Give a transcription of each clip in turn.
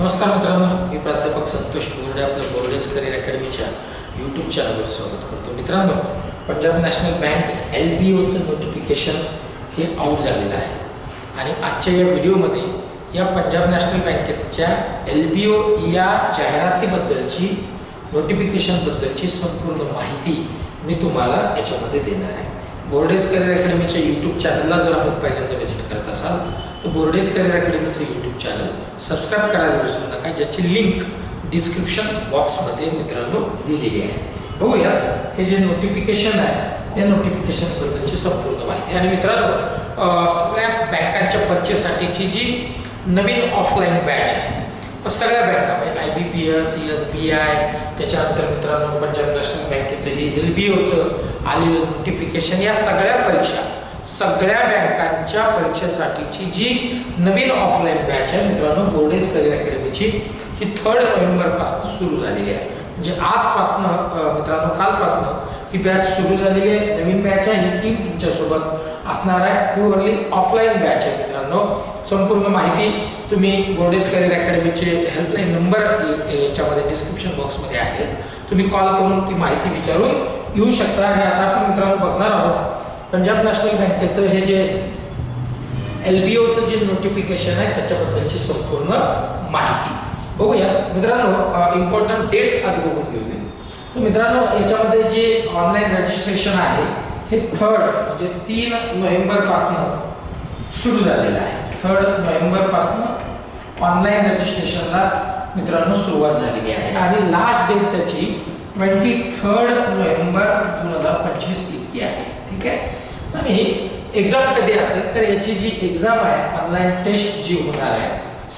नमस्कार मित्रांनो. मी प्राध्यापक संतोष बोर्डे आपलं बोर्डेज करिअर अकॅडमीच्या यूट्यूब चॅनलवर स्वागत करतो. मित्रांनो Punjab National Bank L B ओचं notification हे आऊट झालेलं आहे. आणि आजच्या या व्हिडिओमध्ये या पंजाब नॅशनल बँकेच्या एल बी ओ या जाहिरातीबद्दलची नोटिफिकेशनबद्दलची संपूर्ण माहिती मी तुम्हाला याच्यामध्ये देणार आहे. बोर्डेज करिअर अकॅडमीच्या यूट्यूब चॅनलला जर आपण पहिल्यांदा व्हिजिट करत असाल तर बोर्डेज करिअर अकॅडमीचं यूट्यूब चॅनल सबस्क्राईब करायला विसरू नका. ज्याची लिंक डिस्क्रिप्शन बॉक्समध्ये मित्रांनो दिलेली आहे. बघूया. हे जे नोटिफिकेशन आहे या नोटिफिकेशनबद्दलची संपूर्ण माहिती. आणि मित्रांनो सगळ्या बँकांच्या परीक्षेसाठीची जी नवीन ऑफलाईन बॅच आहे सगळ्या बँका म्हणजे I B P S S B I त्याच्यानंतर मित्रांनो पंजाब नॅशनल बँकेचं हे एल बी ओचं आलेलं नोटिफिकेशन या सगळ्या परीक्षा सगळ्या बँकांच्या परीक्षेसाठीची जी नवीन ऑफलाईन बॅच आहे मित्रांनो बोर्डेज करिअर अकॅडमीची ही थर्ड नोव्हेंबरपासून सुरू झालेली आहे. म्हणजे आजपासनं मित्रांनो कालपासनं ही बॅच सुरू झालेली आहे. नवीन बॅच आहे ही टीम तुमच्यासोबत असणार आहे. प्युअरली ऑफलाईन बॅच आहे मित्रांनो. संपूर्ण माहिती तुम्ही बोर्डेज करिअर अकॅडमीचे हेल्पलाईन नंबर याच्यामध्ये डिस्क्रिप्शन बॉक्समध्ये आहेत. तुम्ही कॉल करून ती माहिती विचारून घेऊ शकता. आणि आता आपण मित्रांनो बघणार आहोत पंजाब नॅशनल बँकेचं हे जे एल बी ओचं जे नोटिफिकेशन आहे त्याच्याबद्दलची संपूर्ण माहिती. बघूया. मित्रांनो इम्पॉर्टंट डेट्स आधी बघून घेऊया. तर मित्रांनो याच्यामध्ये जे ऑनलाईन रजिस्ट्रेशन आहे हे थर्ड म्हणजे तीन नोव्हेंबरपासनं सुरू झालेलं आहे. थर्ड नोव्हेंबरपासनं ऑनलाईन रजिस्ट्रेशनला मित्रांनो सुरुवात झालेली आहे. आणि लास्ट डेट त्याची ट्वेंटी थर्ड नोव्हेंबर दोन हजार पंचवीस इतकी आहे. ठीक आहे? आणि एक्झाम कधी असेल? तर याची जी एक्झाम आहे ऑनलाईन टेस्ट जी होणार आहे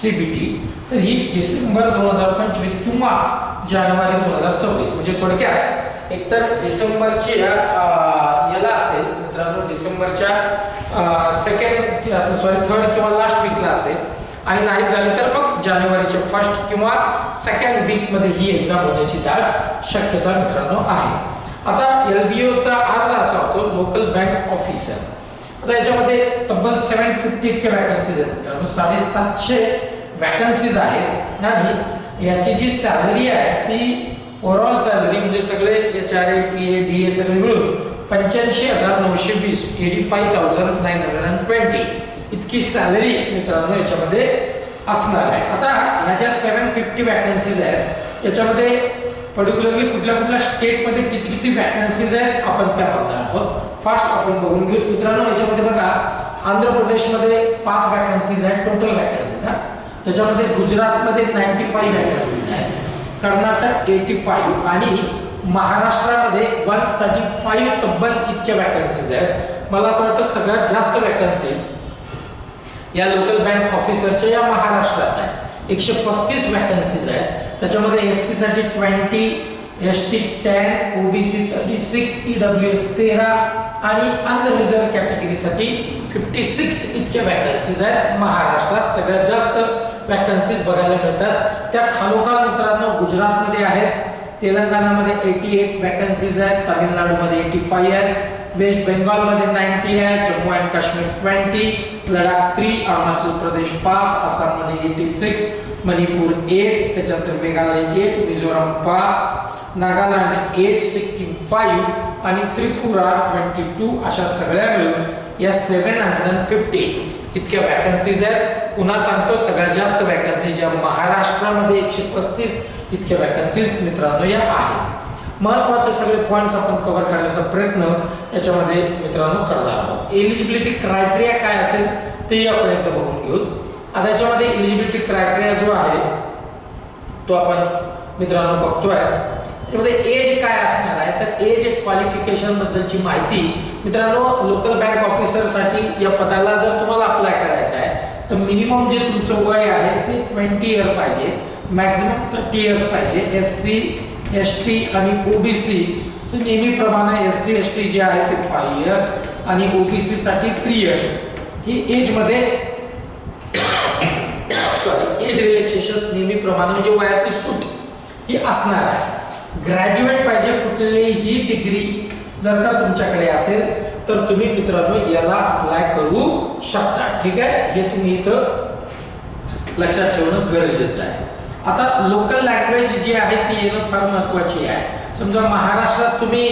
सी बी टी तर ही डिसेंबर दोन हजार पंचवीस किंवा जानेवारी दोन हजार सव्वीस म्हणजे थोडक्यात एकतर डिसेंबरची याला असेल मित्रांनो डिसेंबरच्या सेकंड सॉरी थर्ड किंवा लास्ट वीकला असेल. आणि नाही झाले तर मग जानेवारीच्या फर्स्ट किंवा सेकंड वीकमध्ये ही एक्झाम होण्याची दाट शक्यता मित्रांनो आहे. आता एल बी ओचा अर्थ असा होतो लोकल बँक ऑफिसर आता याच्यामध्ये तब्बल सेवन फिफ्टी इतक्या वॅकन्सीज आहेत. मित्रांनो साडेसातशे वॅकन्सीज आहेत. आणि याची जी सॅलरी आहे ती ओव्हरऑल सॅलरी म्हणजे सगळे H R A P A D A सगळे मिळून पंच्याऐंशी हजार नऊशे वीस eighty five thousand nine hundred and twenty इतकी सॅलरी मित्रांनो याच्यामध्ये असणार आहे. आता ह्या ज्या सेवन फिफ्टी वॅकन्सीज आहेत याच्यामध्ये पर्टिक्युलरली कुठल्या कुठल्या स्टेटमध्ये किती किती वॅकन्सीज आहेत आपण त्या बघणार आहोत. फास्ट आपण बघून घेऊ. मित्रांनो याच्यामध्ये बघा आंध्र प्रदेशमध्ये पाच वॅकन्सीज आहेत टोटल वॅकन्सीज हा. त्याच्यामध्ये गुजरातमध्ये नाईन्टी फाईव्ह वॅकन्सीज आहेत कर्नाटक एटी फाईव्ह आणि महाराष्ट्रामध्ये वन थर्टी फाईव्ह तब्बल इतक्या वॅकन्सीज आहेत. मला असं वाटतं सगळ्यात जास्त वॅकन्सीज या लोकल बँक ऑफिसरच्या या महाराष्ट्रात आहे एकशे पस्तीस वॅकन्सीज आहेत. त्याच्यामध्ये एस सी साठी twenty S T ten OBC thirty six E W S तेरा आणि अनरिझर्व कॅटेगरीसाठी फिफ्टी सिक्स इतक्या वॅकन्सीज आहेत. महाराष्ट्रात सगळ्यात जास्त वॅकन्सीज बघायला मिळतात. त्या खालोखाल मित्रांनो गुजरातमध्ये आहेत. तेलंगणामध्ये एटी एट वॅकन्सीज आहेत. तामिळनाडूमध्ये एटी फाईव्ह आहेत. वेस्ट बेंगालमध्ये नाईन्टी आहे Jammu and Kashmir twenty Ladakh three Arunachal Pradesh पाच आसाममध्ये एटी सिक्स मणिपूर एट त्याच्यानंतर मेघालय एट मिझोराम पाच नागालँड एट सिक्कीम फाईव्ह आणि त्रिपुरा ट्वेंटी टू अशा सगळ्या मिळून या सेवन हंड्रेड अँड फिफ्टी इतक्या वॅकन्सीज आहेत. पुन्हा सांगतो सगळ्यात जास्त वॅकन्सीज या महाराष्ट्रामध्ये एकशे पस्तीस इतक्या वॅकन्सीज मित्रांनो या आहेत. महत्त्वाचे सगळे पॉईंट्स आपण कव्हर करण्याचा प्रयत्न याच्यामध्ये मित्रांनो करणार आहोत. एलिजिबिलिटी क्रायटेरिया काय असेल तेही आपण एकदा बघून घेऊ आता याच्यामध्ये एलिजिबिलिटी क्रायटेरिया जो आहे तो आपण मित्रांनो बघतोय. त्यामध्ये एज काय असणार आहे? तर एज क्वालिफिकेशन बद्दलची माहिती मित्रांनो लोकल बँक ऑफिसरसाठी या पदाला जर तुम्हाला अप्लाय करायचं आहे तर मिनिमम जे तुमचं वय आहे ते ट्वेंटी इयर पाहिजे. मॅक्झिमम थर्टी इयर्स पाहिजे. एस सी एस टी आणि ओबीसी नेहमीप्रमाणे एस सी एस टी जे आहे ते फाय इयर्स आणि ओबीसी साठी थ्री इयर्स ही एजमध्ये सॉरी एज रिलॅक्सेशन नेहमीप्रमाणे म्हणजे वयातली सूट ही असणार आहे. ग्रॅज्युएट पाहिजे कुठलीही डिग्री जर का तुमच्याकडे असेल तर तुम्ही मित्रांनो याला अप्लाय करू शकता. ठीक आहे? हे तुम्ही इथं लक्षात ठेवणं गरजेचं आहे. आता लोकल लँग्वेज जी आहे ती येणं फार महत्त्वाची आहे. समजा महाराष्ट्रात तुम्ही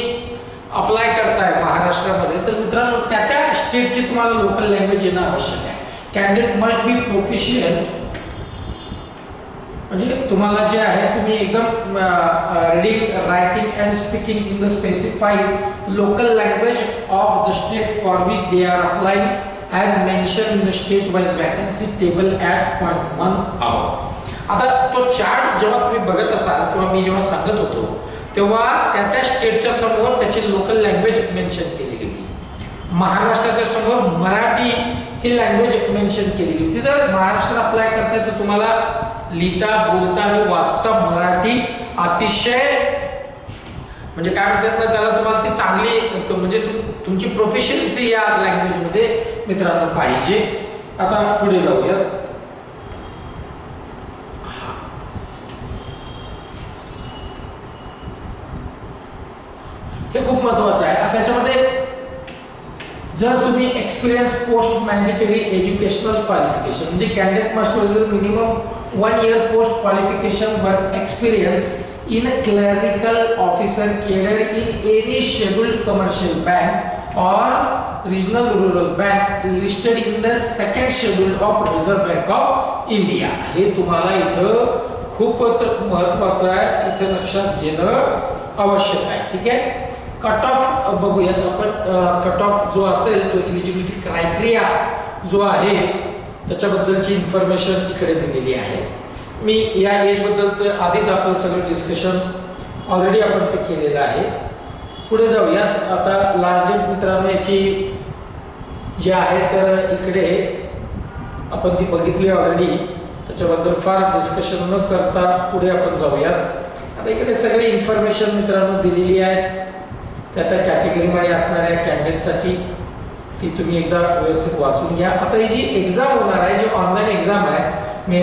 अप्लाय करताय महाराष्ट्रामध्ये तर मित्रांनो त्या त्या स्टेटची तुम्हाला लोकल लँग्वेज येणं आवश्यक आहे. कॅन्डिडेट मस्ट बी प्रोफिशियंट म्हणजे तुम्हाला जे आहे तुम्ही एकदम reading writing and speaking in the specified local language of the state for which they are applying as mention in the state wise vacancy table at point one hour आता तो chart जेव्हा तुम्ही बघत असाल किंवा मी जेव्हा सांगत होतो तेव्हा त्या त्या स्टेटच्या समोर त्याची लोकल लँग्वेज मेन्शन केली गेली. महाराष्ट्राच्या समोर मराठी ही लँग्वेज मेन्शन केलेली होती तर महाराष्ट्रात अप्लाय करताय तर तुम्हाला लिहिता बोलता आणि वाचता मराठी अतिशय म्हणजे काय म्हणतात ना त्याला तुम्हाला ती चांगली म्हणजे तुम तुमची प्रोफेशन्सी या लँग्वेजमध्ये मित्रांनो पाहिजे. आता पुढे जाऊया हे खूप महत्वाचं आहे. आता त्याच्यामध्ये जर तुम्ही experience post mandatory educational qualification म्हणजे candidate must minimum one year post qualification work experience in a officer cadre in any any commercial bank bank regional regional bank listed in the second schedule of Reserve Bank of India हे तुम्हाला इथं खूपच महत्वाचं आहे. इथं लक्षात घेणं आवश्यक आहे. ठीक आहे? कट ऑफ बघूयात आपण कट ऑफ जो असेल तो इलिजिबिलिटी क्रायटेरिया जो आहे त्याच्याबद्दलची इन्फॉर्मेशन इकडे दिलेली आहे. मी या एजबद्दलचं आधीच आपण सगळं डिस्कशन ऑलरेडी आपण ते केलेलं आहे. पुढे जाऊयात. आता लार्जेट मित्रांनो याची जी आहे तर इकडे आपण ती बघितली ऑलरेडी त्याच्याबद्दल फार डिस्कशन न करता पुढे आपण जाऊयात. आता इकडे सगळी इन्फॉर्मेशन मित्रांनो दिलेली आहे त्या त्या कॅटेगरीमध्ये असणाऱ्या कॅन्डिडेटसाठी ती तुम्ही एकदा व्यवस्थित वाचून घ्या. आता ही जी एक्झाम होणार आहे जी ऑनलाईन एक्झाम आहे मी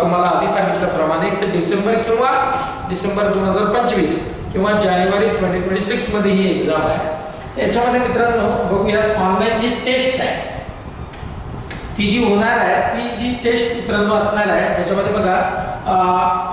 तुम्हाला आधी सांगितल्याप्रमाणे तर डिसेंबर किंवा डिसेंबर दोन हजार पंचवीस किंवा जानेवारी ट्वेंटी ट्वेंटी सिक्समध्ये ही एक्झाम आहे. याच्यामध्ये मित्रांनो बघूया ऑनलाईन जी टेस्ट आहे ती जी होणार आहे ती जी टेस्ट मित्रांनो असणार आहे याच्यामध्ये बघा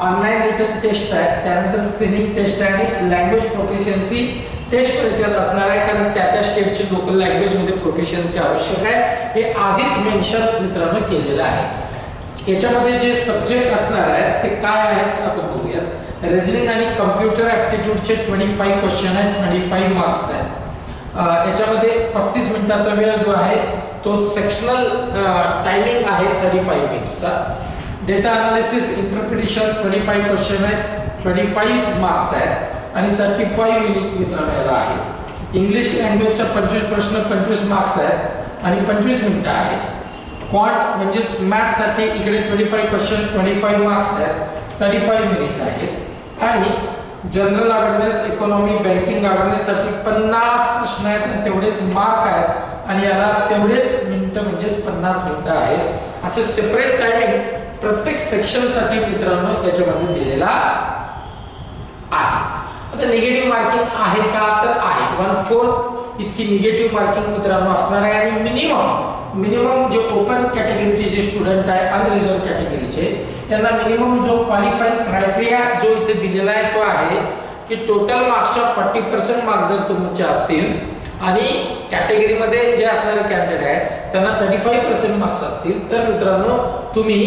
ऑनलाईन रिटर्न टेस्ट आहे त्यानंतर स्क्रीनिंग टेस्ट आहे आणि लँग्वेज प्रोफिशियन्सी टेस्ट याच्यात असणार आहे कारण त्या त्या स्टेटची लोकल लँग्वेजमध्ये प्रोफिशियन्सी आवश्यक आहे. हे आधीच मेन्शन मित्रांनो केलेलं आहे. याच्यामध्ये जे सब्जेक्ट असणार आहेत ते काय आहेत आपण बघूयात रिजनिंग आणि कम्प्युटर ॲप्टिट्यूडचे ट्वेंटी फाईव्ह क्वेश्चन आहेत ट्वेंटी फाईव्ह मार्क्स आहेत याच्यामध्ये पस्तीस मिनिटाचा वेळ जो आहे तो सेक्शनल टायमिंग आहे thirty five मिनिट्सचा data analysis interpretation twenty five question आहेत ट्वेंटी फाईव्ह मार्क्स आहेत. आणि थर्टी फाईव्ह मिनिट मित्रांनो याला आहे इंग्लिश लँग्वेजच्या पंचवीस प्रश्न पंचवीस मार्क्स आहेत आणि पंचवीस मिनिटं आहे क्वांट म्हणजेच मॅथ्ससाठी इकडे twenty five question twenty five marks आहेत. थर्टी फाईव्ह मिनिट आहेत आणि जनरल अवेअरनेस इकॉनॉमी बँकिंग अवेअरनेससाठी पन्नास प्रश्न आहेत आणि तेवढेच मार्क आहेत. आणि याला तेवढेच मिनिटं म्हणजेच पन्नास मिनिटं आहेत. असे सेपरेट टायमिंग प्रत्येक सेक्शनसाठी मित्रांनो याच्यामध्ये दिलेला आता निगेटिव्ह मार्किंग आहे का? तर आहे. वन फोर्थ इतकी निगेटिव्ह मार्किंग मित्रांनो असणार आहे आणि मिनिमम मिनिमम जे ओपन कॅटेगरीचे जे स्टुडंट आहे अनरिझर्व कॅटेगरीचे त्यांना मिनिमम जो क्वालिफाईंग क्रायटेरिया जो इथे दिलेला आहे तो आहे की टोटल मार्क्सच्या फॉर्टी पर्सेंट मार्क्स जर तुमचे असतील आणि कॅटेगरीमध्ये जे असणारे कॅन्डिडेट आहेत त्यांना थर्टी फाईव्ह पर्सेंट मार्क्स असतील तर मित्रांनो तुम्ही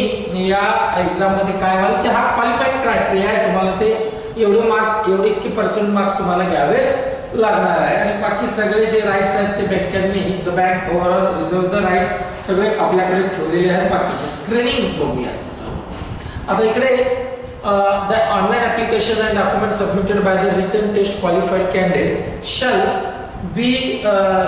या एक्झाममध्ये काय व्हाल? की हा क्वालिफाईंग क्रायटेरिया आहे तुम्हाला ते एवढे मार्क एवढे इतके पर्सेंट मार्क्स तुम्हाला घ्यावेच लागणार आहे. आणि बाकी सगळे जे राईट्स आहेत ते बँकांनी the bank overall reserve the rights सगळे आपल्याकडे ठेवलेले आहेत. बाकीचे स्क्रीनिंग बघूया. आता इकडे the online application and document submitted by the written test qualified candidate shall be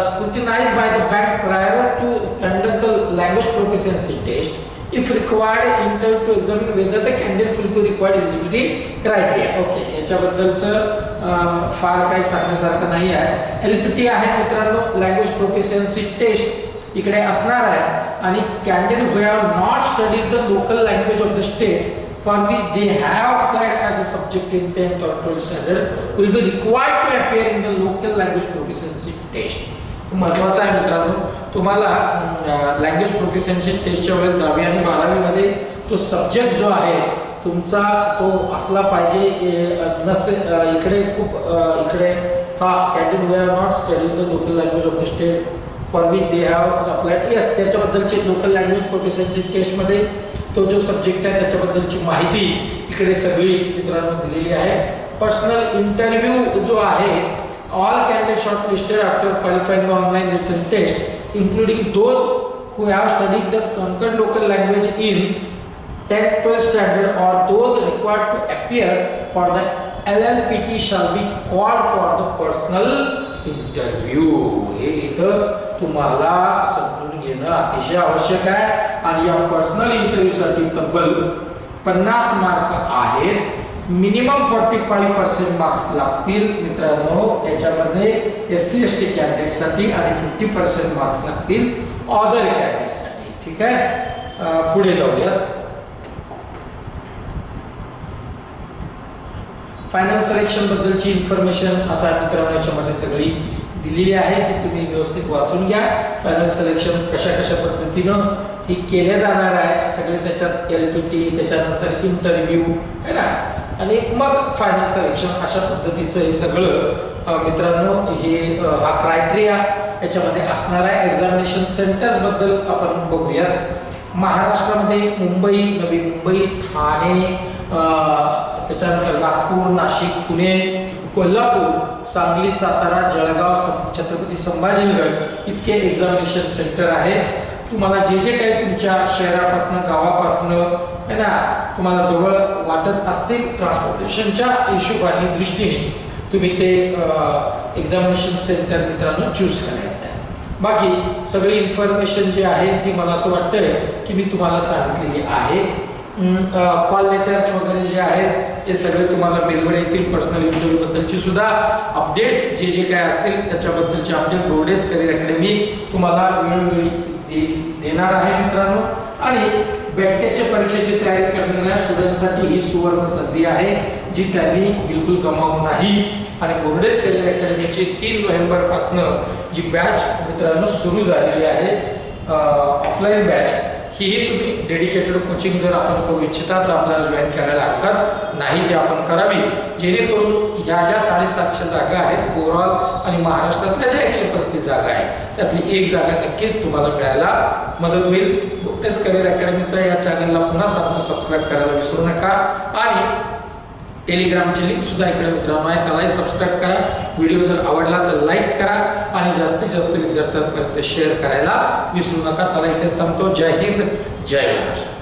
scrutinise by the bank prior to conduct the language proficiency test if required in order to examine whether the candidate fulfill required eligibility criteria okay याच्याबद्दलचं फार काही सांगण्यासारखं नाही आहे L P T आहे मित्रांनो language proficiency taste इकडे असणार आहे आणि candidate who have not studied the local language of the state for which they have applied as a subject in 10th or 12th standard will be required to appear in the local language proficiency test. महत्त्वाचा आहे मित्रांनो. तुम्हाला language प्रोफिशन्सी टेस्टच्या वेळेस दहावी आणि बारावीमध्ये तो सब्जेक्ट जो आहे तुमचा तो असला पाहिजे नसे इकडे खूप इकडे. हा candidate we are not study the local language of the state for which they have applied yes त्याच्याबद्दलची local language प्रोफेशनची टेस्टमध्ये तो जो सब्जेक्ट आहे त्याच्याबद्दलची माहिती इकडे सगळी मित्रांनो दिलेली आहे. पर्सनल इंटरव्ह्यू जो आहे all candidate shortlisted after qualifying online written test including those who have studied the conquered local language in 10th 12th standard or those required to appear for the LLPT shall be called for the personal interview हे इथं तुम्हाला समजून घेणं अतिशय आवश्यक आहे आणि या पर्सनल इंटरव्ह्यूसाठी तब्बल पन्नास मार्क आहेत minimum forty five percent marks लागतील मित्रांनो. याच्यामध्ये एस सी एस टी कॅन्डिडेटसाठी आणि फिफ्टी पर्सेंट मार्क्स लागतील ऑदर कॅन्डिडेटसाठी ठीक आहे? पुढे जाऊया फायनल सिलेक्शन बद्दलची इन्फॉर्मेशन आता मित्रांनो याच्यामध्ये सगळी दिलेली आहे. ती तुम्ही व्यवस्थित वाचून घ्या. फायनल सिलेक्शन कशा कशा पद्धतीनं ही केल्या जाणार आहे. सगळे त्याच्यात एल पी टी त्याच्यानंतर इंटरव्ह्यू है ना? आणि मग फायनल सिलेक्शन अशा पद्धतीचं हे सगळं मित्रांनो हे हा क्रायटेरिया याच्यामध्ये असणाऱ्या एक्झामिनेशन सेंटर्सबद्दल आपण बघूयात. महाराष्ट्रामध्ये मुंबई नवी मुंबई ठाणे त्याच्यानंतर नागपूर नाशिक पुणे कोल्हापूर सांगली सातारा जळगाव छत्रपती संभाजीनगर इतके एक्झामिनेशन सेंटर आहे तुम्हाला जे जे काही तुमच्या शहरापासनं गावापासनं आहे ना तुम्हाला जवळ वाटत असतील ट्रान्सपोर्टेशनच्या हिशोबाने दृष्टीने तुम्ही ते एक्झामिनेशन सेंटर मित्रांनो चूज करायचं आहे. बाकी सगळी इन्फॉर्मेशन जी आहे ती मला असं वाटतंय की मी तुम्हाला सांगितलेली आहे. कॉल लेटर्स वगैरे जे आहेत ते सगळे तुम्हाला मेलवर येतील. पर्सनल इंटरव्ह्यूबद्दलची सुद्धा अपडेट जे जे काय असतील त्याच्याबद्दलचे अपडेट रोडेज करिअर अकॅडमी तुम्हाला वेळोवेळी दे- देणार आहे मित्रांनो. आणि बँकेच्या परीक्षेची तयारी करणाऱ्या स्टुडंटसाठी ही सुवर्ण संधी आहे जी त्यांनी बिलकुल गमावू नाही. आणि बोर्डेज केलेल्या अकॅडमीची तीन नोव्हेंबरपासनं जी बॅच मित्रांनो सुरू झालेली आहे ऑफलाईन बॅच हीही तुम्ही डेडिकेटेड कोचिंग जर आपण करू इच्छिता तर आपल्याला जॉईन करायला हरकत नाही ते आपण करावी. जेणेकरून ह्या ज्या साडेसातशे जागा आहेत ओव्हरऑल आणि महाराष्ट्रातल्या ज्या एकशे पस्तीस जागा आहेत त्यातली एक जागा नक्कीच तुम्हाला मिळायला मदत होईल. बुकनेस करिअर अकॅडमीचा या चॅनलला पुन्हा साधनं सबस्क्राईब करायला विसरू नका. आणि टेलिग्रामची लिंक सुद्धा इकडे मित्रांनो आहे. त्यालाही सबस्क्राईब करा. व्हिडिओ जर आवडला तर लाईक करा आणि जास्तीत जास्त विद्यार्थ्यांपर्यंत शेअर करायला विसरू नका. चला इथेच थांबतो. जय हिंद. जय महाराष्ट्र.